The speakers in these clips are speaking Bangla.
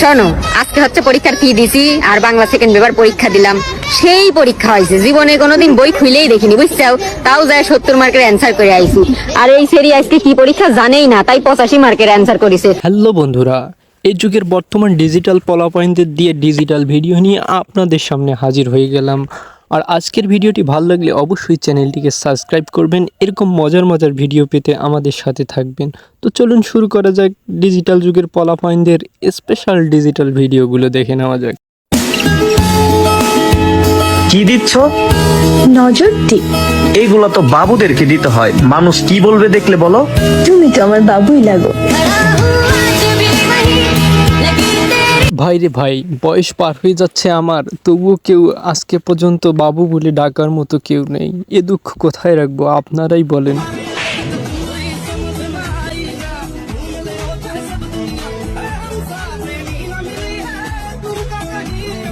শোনো আজকে হচ্ছে পরীক্ষার ফি দিছি আর বাংলা সেকেন্ড পেপার পরীক্ষা দিলাম। সেই পরীক্ষা হয়েছে জীবনে কোনোদিন বই খুলেই দেখিনি বুঝছাও? তাও যায় সত্তর মার্কের অ্যান্সার করে আইছি। আর এই সেরি আজকে কি পরীক্ষা জানেই না তাই পঁচাশি মার্কের অ্যান্সার করেছে। হ্যালো বন্ধুরা এই যুগের বর্তমান ডিজিটাল পলাপয়েন্টদের দিয়ে ডিজিটাল ভিডিও নিয়ে আপনাদের সামনে হাজির হয়ে গেলাম। আর আজকের ভিডিওটি ভালো লাগলে অবশ্যই চ্যানেলটিকে সাবস্ক্রাইব করবেন। এরকম মজার মজার ভিডিও পেতে আমাদের সাথে থাকবেন। তো চলুন শুরু করা যাক। ডিজিটাল যুগের পলাপয়েন্টদের স্পেশাল ডিজিটাল ভিডিওগুলো দেখে নেওয়া যাক। কি দিচ্ছ? নজর দি। এইগুলো তো বাবুদেরকে দিতে হয়। মানুষ কি বলবে দেখলে বলো? তুমি তো আমার বাবুই লাগো। ভাই রে ভাই, বয়স পার হয়ে যাচ্ছে আমার, তবুও কেউ আজকে পর্যন্ত বাবু বলে ডাকার মতো কেউ নেই। এ দুঃখ কোথায় রাখব, আপনারাই বলেন।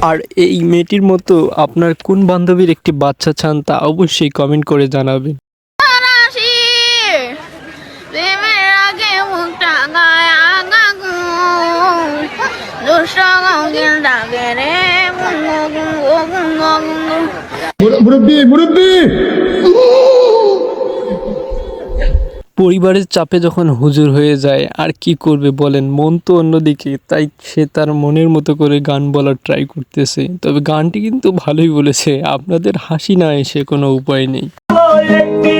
আর এই মেয়েটির মতো আপনার কোন বান্ধবীর একটি বাচ্চা চান তা অবশ্যই কমেন্ট করে জানাবেন। পরিবারের চাপে যখন হুজুর হয়ে যায় আর কি করবে বলেন? মন তো অন্যদিকে তাই সে তার মনের মতো করে গান বলার ট্রাই করতেছে। তবে গানটি কিন্তু ভালোই বলেছে আপনাদের হাসি না এসে কোনো উপায় নেই। একটি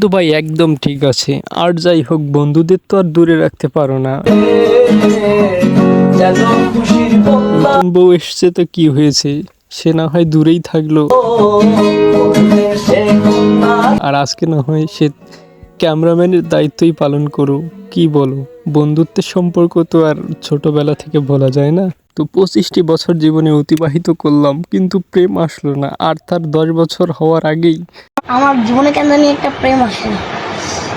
কিন্তু ভাই, একদম ঠিক আছে। আর যাই হোক, বন্ধুদের তো আর দূরে রাখতে পারো না। নতুন বউ এসছে তো কি হয়েছে? সে না হয় দূরেই থাকল। আর আজকে না হয় সে ক্যামেরাম্যানের দায়িত্বই পালন করো কি বলো? বন্ধুত্বের সম্পর্ক তো আর ছোটবেলা থেকে বলা যায় না। তো পঁচিশটি বছর জীবনে অতিবাহিত করলাম কিন্তু প্রেম আসলো না আর তার দশ বছর হওয়ার আগেই। আমার জীবনে কেন জানি একটা প্রেম আসে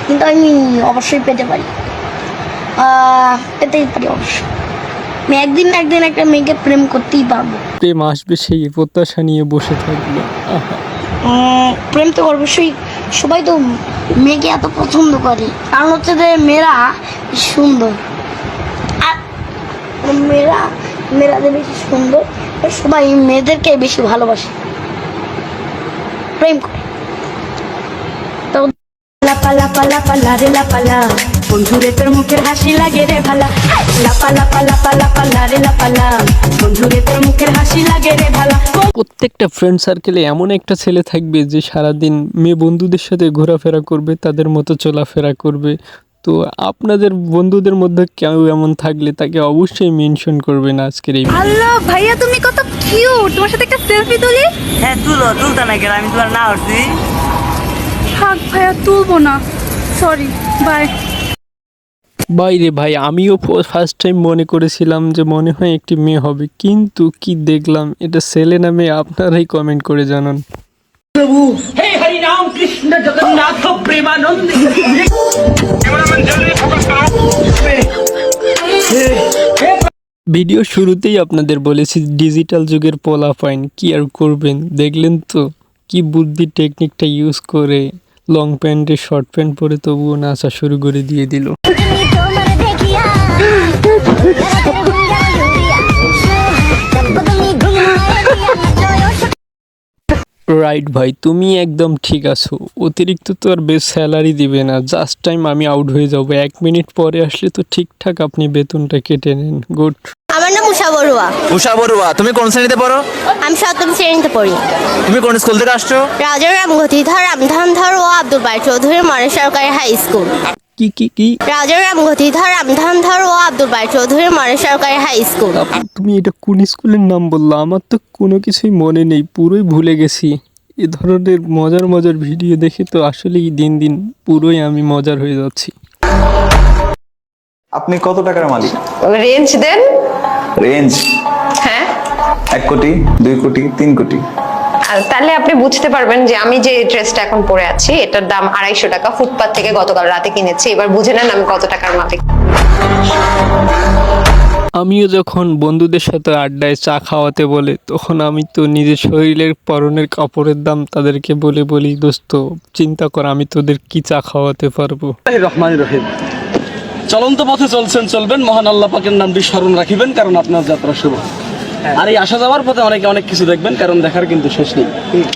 কিন্তু আমি অবশ্যই পেতে পারি। পেতেই পারি অবশ্যই। আমি একদিন না একদিন একটা মেয়েকে প্রেম করতেই পারব। প্রেম আসবে সেই প্রত্যাশা নিয়ে বসে আহা। প্রেম তো অবশ্যই সবাই তো মেয়েকে এত পছন্দ করে। কারণ হচ্ছে যে মেয়েরা সুন্দর। আর মেয়েরা মেয়েরা যে বেশি সুন্দর সবাই মেয়েদেরকে বেশি ভালোবাসে। প্রেম করে। বন্ধুরে তোর মুখের হাসি লাগে রে ভালা। লাপা লাপা লাপা লাপা, লা রে লাপা, লা। বন্ধুরে তোর মুখের হাসি রে প্রত্যেকটা ফ্রেন্ড সার্কেলে এমন একটা ছেলে থাকবে যে সারাদিন মেয়ে বন্ধুদের সাথে ঘোরাফেরা করবে, তাদের মতো চলাফেরা করবে। তো আপনাদের বন্ধুদের মধ্যে কেউ এমন থাকলে তাকে অবশ্যই মেনশন করবেন আজকের এই আল্লাহ ভাইয়া তুমি কত কিউট তোমার সাথে একটা সেলফি তুলি? হ্যাঁ তুলো তুলতে না আমি তোমার না উঠছি। থাক ভাইয়া তুলবো না। সরি বাই বাইরে ভাই আমিও ফার্স্ট টাইম মনে করেছিলাম যে মনে হয় একটি মেয়ে হবে কিন্তু কি দেখলাম এটা ছেলে না মেয়ে আপনারাই কমেন্ট করে জানান। ভিডিও শুরুতেই আপনাদের বলেছি ডিজিটাল যুগের পোলা পাইন কি আর করবেন? দেখলেন তো? কি বুদ্ধি টেকনিকটা ইউজ করে লং প্যান্টে শর্ট প্যান্ট পরে তবুও নাচা শুরু করে দিয়ে দিল। রাইট ভাই তুমি একদম ঠিক আছো। অতিরিক্ত তো আর বেশ স্যালারি দিবে না। জাস্ট টাইম আমি আউট হয়ে যাব। এক মিনিট পরে আসলে তো ঠিকঠাক আপনি বেতনটা কেটে নেন। গুড আমার নাম উষা বড়ুয়া। উষা বড়ুয়া তুমি কোন শ্রেণীতে পড়ো? আমি সপ্তম শ্রেণীতে পড়ি। তুমি কোন স্কুল থেকে আসছো? রাজার রামগতিধর রামধনধর ও আব্দুল বাই চৌধুরী মনে সরকারি হাই স্কুল কি কি কি? রাজার রামগতিধর রামধনধর ও আব্দুল বাই চৌধুরী মনে সরকারি হাই স্কুল। আপু, তুমি এটা কোন স্কুলের নাম বলল? আমার তো কোনো কিছুই মনে নেই পুরোই ভুলে গেছি। এ ধরনের মজার মজার ভিডিও দেখে তো আসলেই দিন দিন পুরোই আমি মজার হয়ে যাচ্ছি। আপনি কত টাকার মালিক? রেঞ্জ দেন। রেঞ্জ হ্যাঁ। এক কোটি দুই কোটি তিন কোটি? তাহলে আপনি বুঝতে পারবেন যে আমি যে ড্রেসটা এখন পরে আছি এটার দাম আড়াইশো টাকা ফুটপাত থেকে গতকাল রাতে কিনেছি। এবার বুঝে নেন আমি কত টাকার মালিক। আমিও যখন বন্ধুদের সাথে আড্ডায় চা খাওয়াতে বলে তখন আমি তো নিজের শরীরের পরনের কাপড়ের দাম তাদেরকে বলে বলি দোস্ত চিন্তা কর আমি তোদের কি চা খাওয়াতে পারব? রহমান রহিম। চলন্ত পথে চলছেন চলবেন। মহান আল্লাহ পাকের নামটি স্মরণ রাখিবেন কারণ আপনার যাত্রা শুভ। আর এই আসা যাওয়ার পথে অনেকে অনেক কিছু দেখবেন কারণ দেখার কিন্তু শেষ নেই।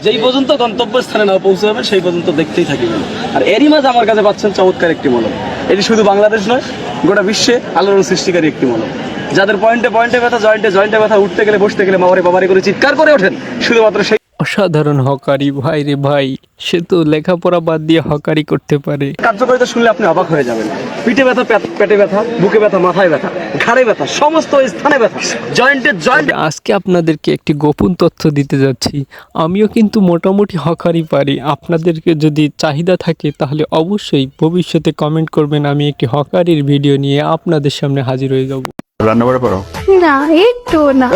যেই পর্যন্ত গন্তব্য স্থানে না পৌঁছাবেন সেই পর্যন্ত দেখতেই থাকবেন আর এরই মাঝে আমার কাছে পাচ্ছেন চমৎকার একটি মলম। এটি শুধু বাংলাদেশ নয় গোটা বিশ্বে আলোড়ন সৃষ্টিকারী একটি মলম। যাদের পয়েন্টে পয়েন্টে ব্যথা জয়েন্টে জয়েন্টে ব্যথা উঠতে গেলে বসতে গেলে মামারে বাবারে করে চিৎকার করে ওঠেন শুধুমাত্র সেই অসাধারণ হকারি ভাই রে ভাই। সে তো লেখাপড়া বাদ দিয়ে হকারি করতে পারে। কার্যকারিতা শুনলে আপনি অবাক হয়ে যাবেন। পিঠে ব্যথা পেটে ব্যথা বুকে ব্যথা মাথায় ব্যথা ঘাড়ে ব্যথা সমস্ত স্থানে ব্যথা জয়েন্টে জয়েন্ট আজকে আপনাদেরকে একটি গোপন তথ্য দিতে যাচ্ছি। আমিও কিন্তু মোটামুটি হকারি পারি। আপনাদেরকে যদি চাহিদা থাকে তাহলে অবশ্যই ভবিষ্যতে কমেন্ট করবেন। আমি একটি হকারির ভিডিও নিয়ে আপনাদের সামনে হাজির হয়ে যাব। রান্না পারো না একটু না।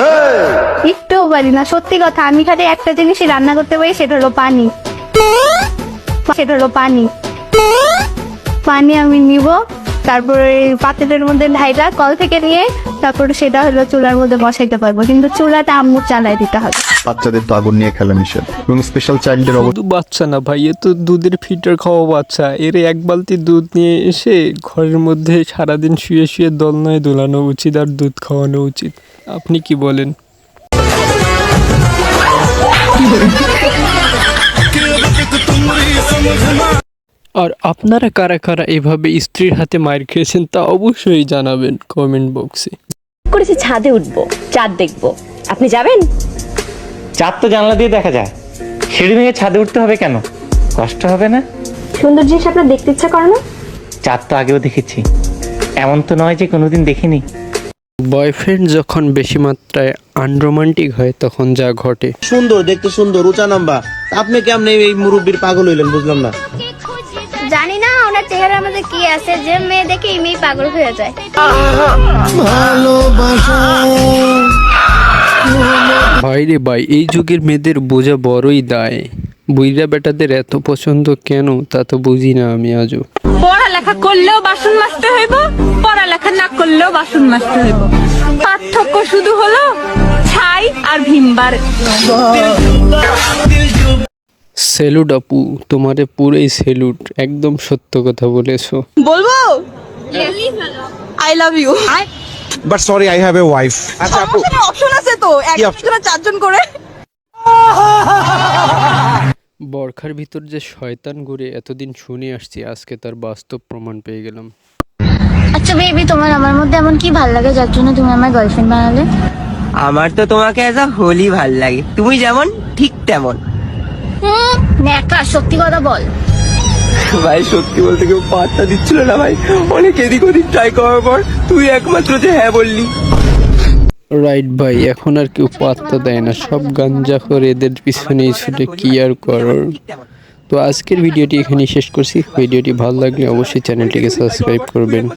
একটু পারি না সত্যি কথা আমি খালি একটা জিনিসই রান্না করতে পারি সেটা হলো পানি। সেটা হলো পানি। পানি আমি নিব তারপরে পাত্রের মধ্যে ঢাইটা কল থেকে নিয়ে তারপরে সেটা হলো চুলার মধ্যে বসাইতে পারব কিন্তু চুলাটা আম্মু চালাই দিতে হবে। বাচ্চাদের তো আগুন নিয়ে খেলা নিষেধ। এবং স্পেশাল চাইল্ডের শুধু বাচ্চা না ভাই এ তো দুধের ফিটার খাওয়া বাচ্চা। এর এক বালতি দুধ নিয়ে এসে ঘরের মধ্যে সারাদিন শুয়ে শুয়ে দোলনায় দোলানো উচিত আর দুধ খাওয়ানো উচিত। আপনি কি বলেন? আর আপনারা কারা কারা এভাবে স্ত্রীর হাতে মার খেয়েছেন তা অবশ্যই জানাবেন কমেন্ট বক্সে। করেছি ছাদে উঠবো চাঁদ দেখব। আপনি যাবেন? চাঁদ তো জানলা দিয়ে দেখা যায়। সিঁড়ি ভেঙে ছাদে উঠতে হবে কেন? কষ্ট হবে না? সুন্দর জিনিস আপনার দেখতে ইচ্ছা করে না? চাঁদ তো আগেও দেখেছি। এমন তো নয় যে কোনোদিন দেখিনি। বয়ফ্রেন্ড যখন বেশি মাত্রায় আনরোমান্টিক হয় তখন যা ঘটে। সুন্দর দেখতে সুন্দর উঁচা নাম্বা আপনি কেমনে এই মুরব্বীর পাগল হইলেন বুঝলাম না। জানি না ওনার চেহারার মধ্যে কি আছে যে মেয়ে দেখে এই মেয়ে পাগল হয়ে যায়। ভাই রে ভাই এই যুগের মেয়েদের বোঝা বড়ই দায়। বুইরা বেটাদের এত পছন্দ কেন তা তো বুঝি না আমি আজও। পড়ালেখা করলেও বাসন মাজতে হইব পড়ালেখা না করলেও বাসন মাজতে হইব। পার্থক্য শুধু হলো ছাই আর ভীমবার। সেলুট আপু তোমারে পুরোই সেলুট একদম সত্য কথা বলেছ। বলব? I love you but sorry I have a wife আচ্ছা আপু অপশন আছে তো একজন চারজন করে। বরখার ভিতর যে শয়তান ঘুরে এতদিন শুনে আসছি আজকে তার বাস্তব প্রমাণ পেয়ে গেলাম। আচ্ছা বেবি তোমার আমার মধ্যে এমন কি ভালো লাগে যার জন্য তুমি আমার গার্লফ্রেন্ড বানালে? আমার তো তোমাকে এজ আ হোলি ভালো লাগে। তুমি যেমন ঠিক তেমন। হুম ন্যাকা সত্যি কথা বল। ভাই, সত্যি বলতে কেউ পাত্তা দিচ্ছিল না ভাই। অনেক এদিক ওদিক ট্রাই করার পর তুই একমাত্র যে হ্যাঁ বললি। রাইট ভাই, এখন আর কেউ পাত্তা দেয় না। সব গাঞ্জা করে এদের পিছনে ছুটে কি আর করার। তো আজকের ভিডিওটি এখানেই শেষ করছি। ভিডিওটি ভালো লাগলে অবশ্যই চ্যানেলটিকে সাবস্ক্রাইব করবেন।